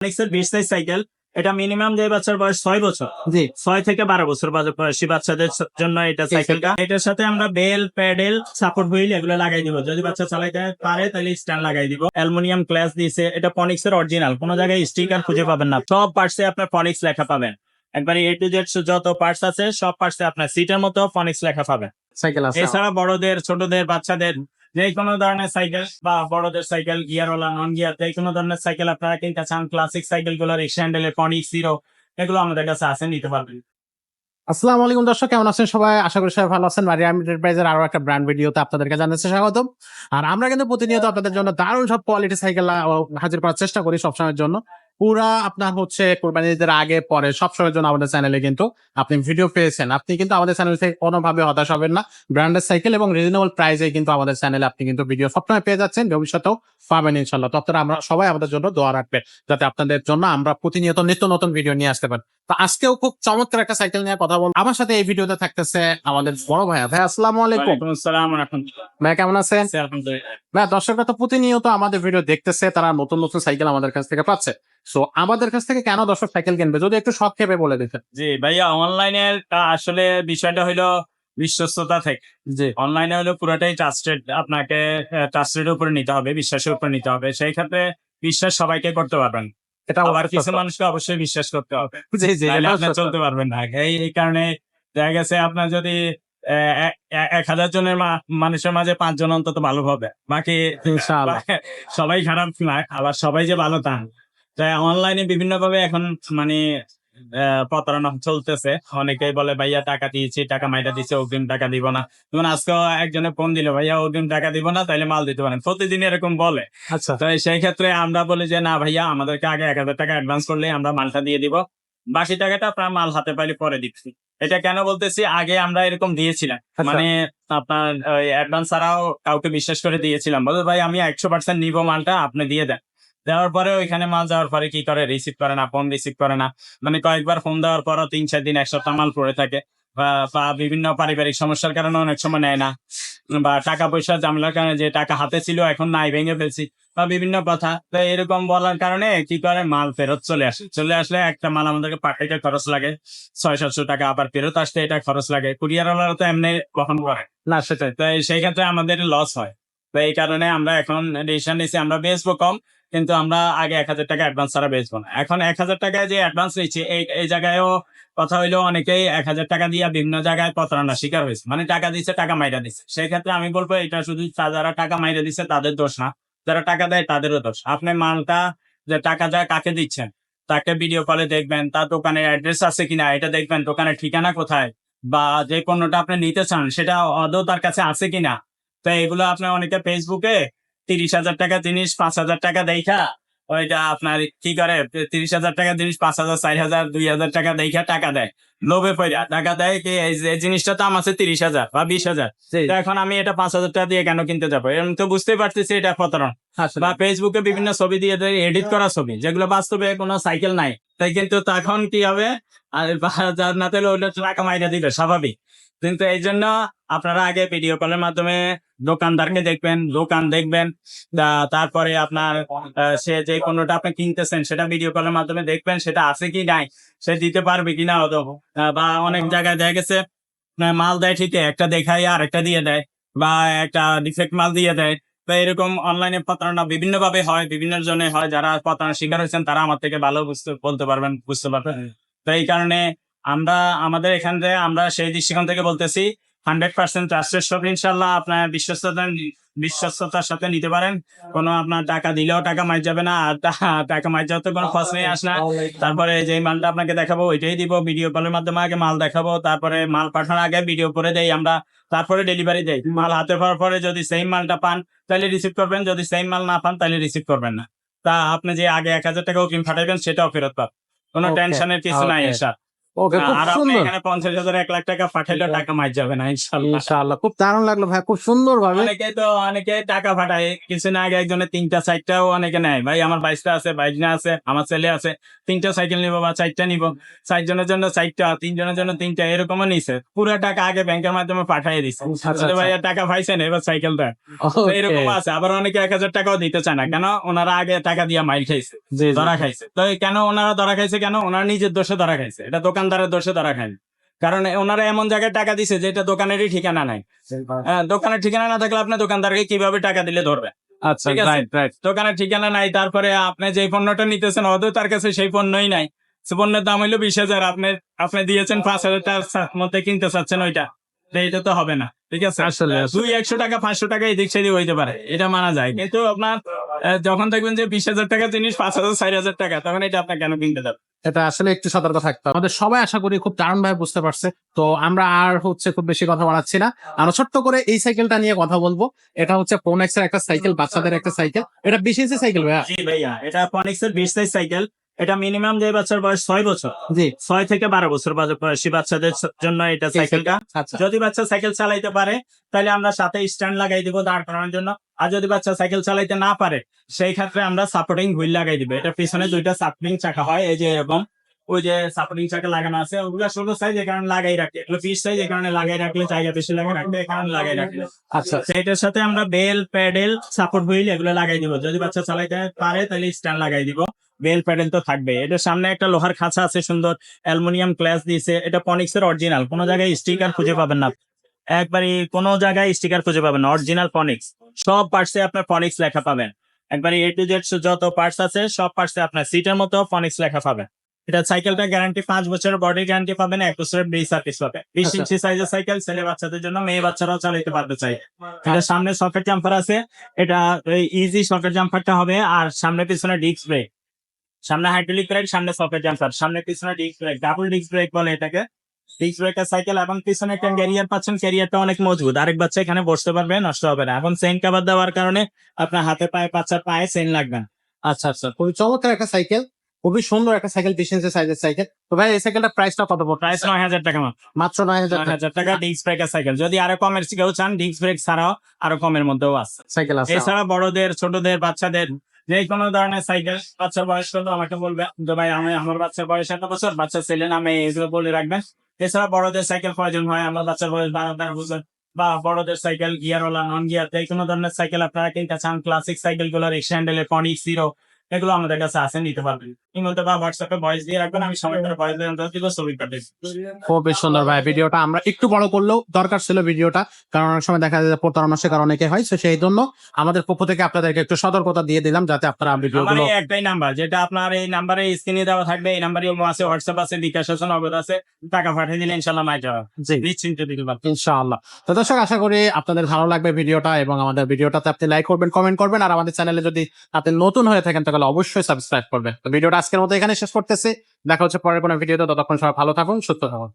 ফনিক্সের বিশ size cycle এটা minimum যে বাচ্চার বয়স ছয় বছর। জি। ছয় থেকে বারো বছর বয়সী বাচ্চাদের জন্য এটা সাইকেলটা এটার সাথে আমরা বেল প্যাডেল সাপোর্ট হুইল এগুলো লাগাই দিব। যদি বাচ্চা চালাইতে পারে তাহলে স্ট্যান্ড লাগাই দিব। অ্যালুমিনিয়াম গ্লাস দিয়েছে এটা ফনিক্স এর অরিজিনাল কোনো জায়গায় স্টিকার খুঁজে পাবেন না। সব পার্টসে আপনার ফনিক্স লেখা পাবেন। একবারে এ টু জেড যত পার্টস আছে সব পার্টসে আপনার সিটের মতো ফনিক্স লেখা পাবেন। সাইকেল আছে। এছাড়া বড়দের ছোটদের বাচ্চাদের যে কোনো ধরনের সাইকেল বা বড়দের সাইকেল গিয়ারওয়ালা নন গিয়ার যে কোনো ধরনের সাইকেল আপনারা কিনতে চান ক্লাসিক সাইকেলগুলো ফনিক্স এগুলো আমাদের কাছে আছে, নিতে পারবেন। আসসালামু আলাইকুম দর্শক, কেমন আছেন সবাই? আশা করি সবাই ভালো আছেন। মারিয়া এন্টারপ্রাইজের আরও একটা ব্র্যান্ড ভিডিওতে আপনাদেরকে জানাচ্ছি স্বাগতম। আর আমরা কিন্তু প্রতিনিয়ত আপনাদের জন্য দারুণ সব কোয়ালিটি সাইকেল হাজির করার চেষ্টা করি সবসময়ের জন্য। পুরা আপনার হচ্ছে কোরবানি ঈদের আগে, পরে সবসময়ের জন্য আমাদের চ্যানেলে কিন্তু আপনি ভিডিও পেয়েছেন। আপনি কিন্তু আমাদের চ্যানেল থেকে কোনোভাবে হতাশ হবেন না। ব্র্যান্ডেড সাইকেল এবং রিজনেবল প্রাইসে কিন্তু আমাদের চ্যানেলে আপনি কিন্তু ভিডিও সবসময় পেয়ে যাচ্ছেন। ভবিষ্যতেও পাবেন ইনশাল্লাহ। তো আপনারা আমরা সবাই আমাদের জন্য দোয়া রাখবেন, যাতে আপনাদের জন্য আমরা প্রতিনিয়ত নিত্য নতুন ভিডিও নিয়ে আসতে পারি। তো আজকেও খুব চমৎকার একটা সাইকেল নিয়ে কথা বলব। আমার সাথে এই ভিডিওতে থাকতেছে আমাদের বড় ভাইয়া। ভাই আসসালাম আলাইকুম। ভাই কেমন আছেন? ভাই দর্শকরা তো প্রতিনিয়ত আমাদের ভিডিও দেখতেছে তারা নতুন নতুন সাইকেল আমাদের কাছ থেকে পাচ্ছে। সো আমাদের কাছ থেকে কেন দর্শক সাইকেল কিনবে? যদি একটু সংক্ষেপে বলে দিতেন। জি ভাইয়া অনলাইনের আসলে বিষয়টা হলো বিশ্বস্ততা থেকে। জি। অনলাইনে হলো পুরোটাই ট্রাস্টেড আপনাকে ট্রাস্টেড উপরে নিতে হবে বিশ্বাসের উপরে নিতে হবে। সেই ক্ষেত্রে বিশ্বাস সবাইকে করতে পারবেন। এটা আবার কিছু মানুষকে অবশ্যই বিশ্বাস করতে হবে। চলতে পারবেন না। এই কারণে দেখা গেছে আপনার যদি এক- হাজার জনের মা- মানুষের মাঝে পাঁচজন অন্তত ভালো হবে বাকি সবাই খারাপ না আবার সবাই যে ভালো তা অনলাইনে বিভিন্ন ভাবে এখন মানে প্রতারণা চলতেছে। অনেকেই বলে ভাইয়া টাকা দিয়েছি টাকা মাইটা দিচ্ছে অগ্রিম টাকা দিব না। যেমন আজকে একজনে ফোন দিল ভাইয়া অগ্রিম টাকা দিব না তাইলে মাল দিতে পারেন। প্রতিদিন এরকম বলে। আচ্ছা। তো সেই ক্ষেত্রে আমরা বলি যে না ভাইয়া আমাদেরকে আগে এক হাজার টাকা অ্যাডভান্স করলে আমরা মালটা দিয়ে দিব। বাকি টাকাটা আপনার মাল হাতে পাইলে পরে দিচ্ছি। এটা কেন বলতেছি? আগে আমরা এরকম দিয়েছিলাম। আচ্ছা। মানে আপনার অ্যাডভান্স ছাড়াও কাউকে বিশ্বাস করে দিয়েছিলাম। বলে ভাই আমি একশো পার্সেন্ট নিবো মালটা আপনি দিয়ে দেন। দেওয়ার পরে ওইখানে মাল যাওয়ার পরে কি করে? রিসিভ করে না ফোন রিসিভ করে না। মানে কয়েকবার ফোন দেওয়ার পরও তিন চার দিন এক সপ্তাহ মাল পড়ে থাকে। বা বিভিন্ন পারিবারিক সমস্যার কারণে অনেক সময় নেয় না। বা, টাকা পয়সা ঝামেলার কারণে যে টাকা হাতে ছিল এখন নাই, ভেঙে ফেলছি। বা, বিভিন্ন কথা। তো এরকম বলার কারণে কি করে? মাল ফেরত চলে আসে। চলে আসলে একটা মাল আমাদেরকে পাঠাইতে খরচ লাগে। ছয়, সাতশো টাকা আবার ফেরত আসতে এটা খরচ লাগে। কুরিয়ার ওয়ালারা তো এমনি বহন করে। না, সেটাই। তো সেই ক্ষেত্রে আমাদের লস হয়। তো এই কারণে আমরা এখন ডিসিশন নিয়েছি আমরা বেচবো কম। কিন্তু আমরা আগে এক হাজার টাকা অ্যাডভান্স ছাড়া বেচবো না। এখন এক হাজার টাকায় যে অ্যাডভান্স নিচ্ছে, এই এই জায়গায়ও কথা হইল অনেকেই এক হাজার টাকা দিয়ে বিভিন্ন জায়গায় প্রতারণার শিকার হয়েছে। মানে টাকা দিচ্ছে টাকা মাইরা দিচ্ছে সেই ক্ষেত্রে আমি বলব, এটা শুধু যারা টাকা মাইরা দিচ্ছে তাদের দোষ না। যারা টাকা দেয়, তাদেরও দোষ। আপনি মালটা যে টাকা যায় কাকে দিচ্ছেন? তাকে ভিডিও কলে দেখবেন, তার দোকানের অ্যাড্রেস আছে কিনা, এটা দেখবেন, দোকানের ঠিকানা কোথায়? বা যে পণ্যটা আপনি নিতে চান, সেটা আদৌ তার কাছে আছে কিনা? তো এগুলো আপনার অনেকে ফেসবুকে তিরিশ হাজার টাকা জিনিস পাঁচ হাজার টাকা দেখা ওইটা আপনার কি করে তিরিশ হাজার টাকা জিনিস পাঁচ হাজার চার হাজার দুই হাজার টাকা দেখা টাকা দেয়। লোভে পয়া টাকা দেয় কি এই যে জিনিসটা দাম আছে তিরিশ হাজার বা বিশ হাজার। এখন আমি এটা পাঁচ হাজার টাকা দিয়ে কেন কিনতে যাব? এরকম তো বুঝতেই পারতেছি এটা প্রতারণ। বা ফেসবুকে বিভিন্ন ছবি দিয়ে এডিট করা ছবি, যেগুলো বাস্তবে কোনো সাইকেল নাই। তাই কিন্তু তখন কি হবে? আর না তাহলে ওটা টাকা মাইরা দিবে স্বাভাবিক। কিন্তু এই জন্য আপনারা আগে ভিডিও কলের মাধ্যমে দোকানদারকে দেখবেন, দোকান দেখবেন তারপরে আপনার সে যে পণ্যটা আপনি কিনতেছেন, সেটা ভিডিও কলের মাধ্যমে দেখবেন, সেটা আছে কি নাই, সে দিতে পারবে কিনা অত বা অনেক জায়গায় দেখা গেছে মাল দেয় ঠিকই, একটা দেখাই আর একটা দিয়ে দেয়, বা একটা ডিফেক্ট মাল দিয়ে দেয়। তো এরকম অনলাইনে প্রতারণা বিভিন্ন ভাবে হয় বিভিন্ন জনে হয় যারা প্রতারণার শিকার হয়েছেন তারা আমার থেকে ভালো বুঝতে বলতে পারবেন বুঝতে পারবেন। তো এই কারণে আমরা আমাদের এখান থেকে আমরা সেই দৃষ্টিকোণ থেকে বলতেছি হান্ড্রেড পার্সেন্ট ট্রাস্টেড সব ইনশাল্লাহ আপনার বিশ্বস্ততা বিশ্বস্ততার সাথে নিতে পারেন। কোনো আপনার টাকা দিলেও টাকা মার যাবে না আর টাকা মার যাওয়ার তো কোনো খরচ নেই আস না। তারপরে যে মালটা আপনাকে দেখাবো ওইটাই দিব। ভিডিও কলের মাধ্যমে আগে মাল দেখাবো তারপরে মাল পাঠানোর আগে ভিডিও করে দেই আমরা তারপরে ডেলিভারি দেই। মাল হাতে পাওয়ার পরে যদি সেম মালটা পান তাহলে রিসিভ করবেন। যদি সেম মাল না পান তাহলে রিসিভ করবেন না। তা আপনি যে আগে এক হাজার টাকা অগ্রিম পাঠাবেন সেটাও ফেরত পাবেন। কোনো টেনশনের কিছু নাই. এসা ওকে খুব আর আপনি সুন্দর। এখানে পঞ্চাশ হাজার এক লাখ টাকা পাঠাইলে টাকা মার যাবে না ইনশাল্লাহ ইনশাআল্লাহ খুব দারুণ লাগল ভাই খুব সুন্দর ভাবে অনেকে তো অনেকে টাকা পাঠায়। কিছুদিন আগে একজনের তিনটা চারটাও অনেকে নেয়। ভাই আমার বাইশটা আছে বাইশটা আছে আমার ছেলে আছে তিনটা সাইকেল নিবো বা চারটা নিবো। চারজনের জন্য চারটা তিনজনের জন্য তিনটা এরকমও নিছে। পুরো টাকা আগে ব্যাংকের মাধ্যমে পাঠিয়ে দিছে। আচ্ছা, বলে, ভাই আর টাকা পাইছেন এবার সাইকেল দেয় এরকম আছে। আবার অনেকে এক হাজার টাকাও দিতে চায় না। কেন? ওনারা আগে টাকা দিয়ে মাইল খাইছে। ধরা খাইছে। তো কেন ওনারা ধরা খাইছে? কেন? ওনারা নিজের দোষে ধরা খাইছে। এটা দোকানদারের দোষে ধরা খায়নি কারণ ওনারা এমন জায়গায় টাকা দিছে যেটা দোকানেরই ঠিকানা নাই। হ্যাঁ, দোকানের ঠিকানা না থাকলে আপনি দোকানদারকে কীভাবে টাকা দিলে ধরবে? আচ্ছা দোকানের ঠিকানা নাই তারপরে আপনি যে পণ্যটা নিতেছেন তার কাছে সেই পণ্যই নাই। পণ্যের দাম হইল বিশ হাজার আপনি আপনি দিয়েছেন পাঁচ হাজার টাকার মধ্যে কিনতে চাচ্ছেন ওইটা। এটা তো হবে না ঠিক আছে? আসলে। দুই একশো টাকা পাঁচশো টাকা এদিক সেদিক হইতে পারে এটা মানা যায়। কিন্তু আপনার যখন দেখবেন যে বিশ হাজার টাকা জিনিস পাঁচ হাজার চার হাজার টাকা তখন এটা আপনার কেন কিনতে যাবে এটা আসলে একটু সতর্ক থাকতে হবে। আমাদের সবাই আশা করি খুব দারুণ ভাবে বুঝতে পারছে। তো আমরা আর হচ্ছে খুব বেশি কথা বাড়াচ্ছি না। আমরা ছোট্ট করে এই সাইকেলটা নিয়ে কথা বলব। এটা হচ্ছে প্রোনেক্স এর একটা সাইকেল বাচ্চাদের একটা সাইকেল। এটা বিশ ইঞ্চি সাইকেল ভাইয়া? জি ভাইয়া এটা ফনিক্স এর বিশ সাইজ সাইকেল। এটা মিনিমাম যে বাচ্চার বয়স ছয় বছর। জি। ছয় থেকে বারো বছর বয়সী বাচ্চাদের জন্য এটা সাইকেলটা। আচ্ছা। যদি বাচ্চা সাইকেল চালাইতে পারে তাহলে আমরা সাথে স্ট্যান্ড লাগাই দিব দাঁড় করানোর জন্য। আর যদি বাচ্চা সাইকেল চালাইতে না পারে সেই ক্ষেত্রে আমরা সাপোর্টিং হুইল লাগাই দিব। এটা পিছনে দুইটা সাপোর্টিং চাকা হয় এই যে এরকম। ওই যে সাপোর্টিং চাকা লাগানো আছে ওগুলো ছোট সাইজ এই কারণে লাগাই রাখি। এগুলো পিস সাইজ এই কারণে লাগাই রাখলে জায়গা বেশি লাগে রাখলে এই কারণে লাগাই রাখলে আচ্ছা। সেইটার সাথে আমরা বেল প্যাডেল সাপোর্ট হুইল এগুলো লাগাই দিব। যদি বাচ্চা চালাইতে পারে তাহলে স্ট্যান্ড লাগাই দিব। বেল প্যাডেল তো থাকবে এটার সামনে একটা লোহার খাঁচা আছে সুন্দর অ্যালুমিনিয়াম ক্লাস দিয়েছে। এটা পনিক্স এর অরিজিনাল কোনো জায়গায় স্টিকার খুঁজে পাবেন না। একবারই কোনো জায়গায় স্টিকার খুঁজে পাবেন অরিজিনাল পনিক্স সব পার্টসে আপনার ফনিক্স লেখা পাবেন। একবারে এ টু জেড যত পার্টস আছে সব পার্টসে আপনার সিটের মতো ফনিক্স লেখা পাবেন। এটা সাইকেলটা গ্যারান্টি পাঁচ বছরের বডি গ্যারান্টি পাবেন এক বছরের ব্রিজ সার্ভিস পাবে। বিশ। ইঞ্চি সাইজের সাইকেল ছেলে বাচ্চাদের জন্য মেয়ে বাচ্চারাও চালাতে পারবে চাই। এটা সামনে সকেট জাম্পার আছে। এটা ইজি সকেট জাম্পারটা হবে আর সামনে পিছনে ডিস্ক ব্রেক সামনে হাইড্রোলিক ব্রেক সামনে সকেট জাম্পার সামনে পিছনে disc brake double disc brake বলে এটাকে। ডিস্ক ব্রেকের সাইকেল এবং পিছনে একটা ক্যারিয়ার পাচ্ছেন ক্যারিয়ারটা অনেক মজবুত। আরেক বাচ্চা এখানে বসতে পারবে নষ্ট হবে না। এখন চেইন কাভার দেওয়ার কারণে আপনার হাতে পায়ে বাচ্চার পায়ে চেইন লাগবে না। আচ্ছা আচ্ছা খুবই চমৎকার একটা সাইকেল। খুবই সুন্দর একটা সাইকেল বিশ সাইজের সাইকেল। তো ভাই এই সাইকেলটা প্রাইসটা কত পড়বে প্রাইস নয় হাজার টাকা মাত্র। মাত্র নয় হাজার হাজার টাকা ডিস্ক ব্রেকের সাইকেল। যদি আরও কমের কেউ চান ডিস্ক ব্রেক ছাড়াও আরও কমের মধ্যেও আছে। সাইকেল আছে। এছাড়া বড়দের ছোটদের বাচ্চাদের যে কোনো ধরনের সাইকেল বাচ্চার বয়স করলে আমাকে বলবে যে ভাই, আমি, আমার বাচ্চার বয়স এত বছর, বাচ্চা ছেলে নামে এইগুলো বলে রাখবেন এছাড়া বড়দের সাইকেল প্রয়োজন হয়? আমার বাচ্চার বয়স বারো, তেরো বছর। বা বড়দের সাইকেল গিয়ার ওলা নন গিয়ার যে কোনো ধরনের সাইকেল আপনারা কিনতে চান ক্লাসিক সাইকেলগুলো রিক্সা হ্যান্ডেলের পনি জিরো এগুলো আমাদের কাছে আছে নিতে পারবেন। ইমেলতে বা হোয়াটসঅ্যাপে ভয়েস দিয়ে রাখবেন আমি সময় করে ভয়েস দিয়ে দিব ছবি পাঠিয়ে খুবই সুন্দর ভাই ভিডিওটা আমরা একটু বড় করলেও দরকার ছিল ভিডিওটা কারণ অনেক সময় দেখা যায় প্রতারণা শিকার অনেকে হয় তো সেই জন্য আমাদের পক্ষ থেকে আপনাদেরকে একটু সতর্কতা দিয়ে দিলাম যাতে আপনারা ভিডিও আমারগুলো একটাই নাম্বার যেটা আপনার এই নাম্বারে স্ক্রিনে দেওয়া থাকবে এই নাম্বারে আছে হোয়াটসঅ্যাপ আছে বিকাশ আছে নগদ আছে টাকা পাঠিয়ে দিলে ইনশাল্লাহ মাই যাওয়া জি। নিশ্চিন্ত দিতে পারবেন ইনশাআল্লাহ। তো দর্শক আশা করি আপনাদের ভালো লাগবে ভিডিওটা এবং আমাদের ভিডিওটাতে আপনি লাইক করবেন কমেন্ট করবেন আর আমাদের চ্যানেলে যদি আপনি নতুন হয়ে থাকেন তাহলে অবশ্যই সাবস্ক্রাইব করবে। তো ভিডিওটা আজকের মতো এখানে শেষ করতেছি। দেখা হচ্ছে পরের কোনো ভিডিওতে। ততক্ষণ সবাই ভালো থাকুন, সুস্থ থাকুন।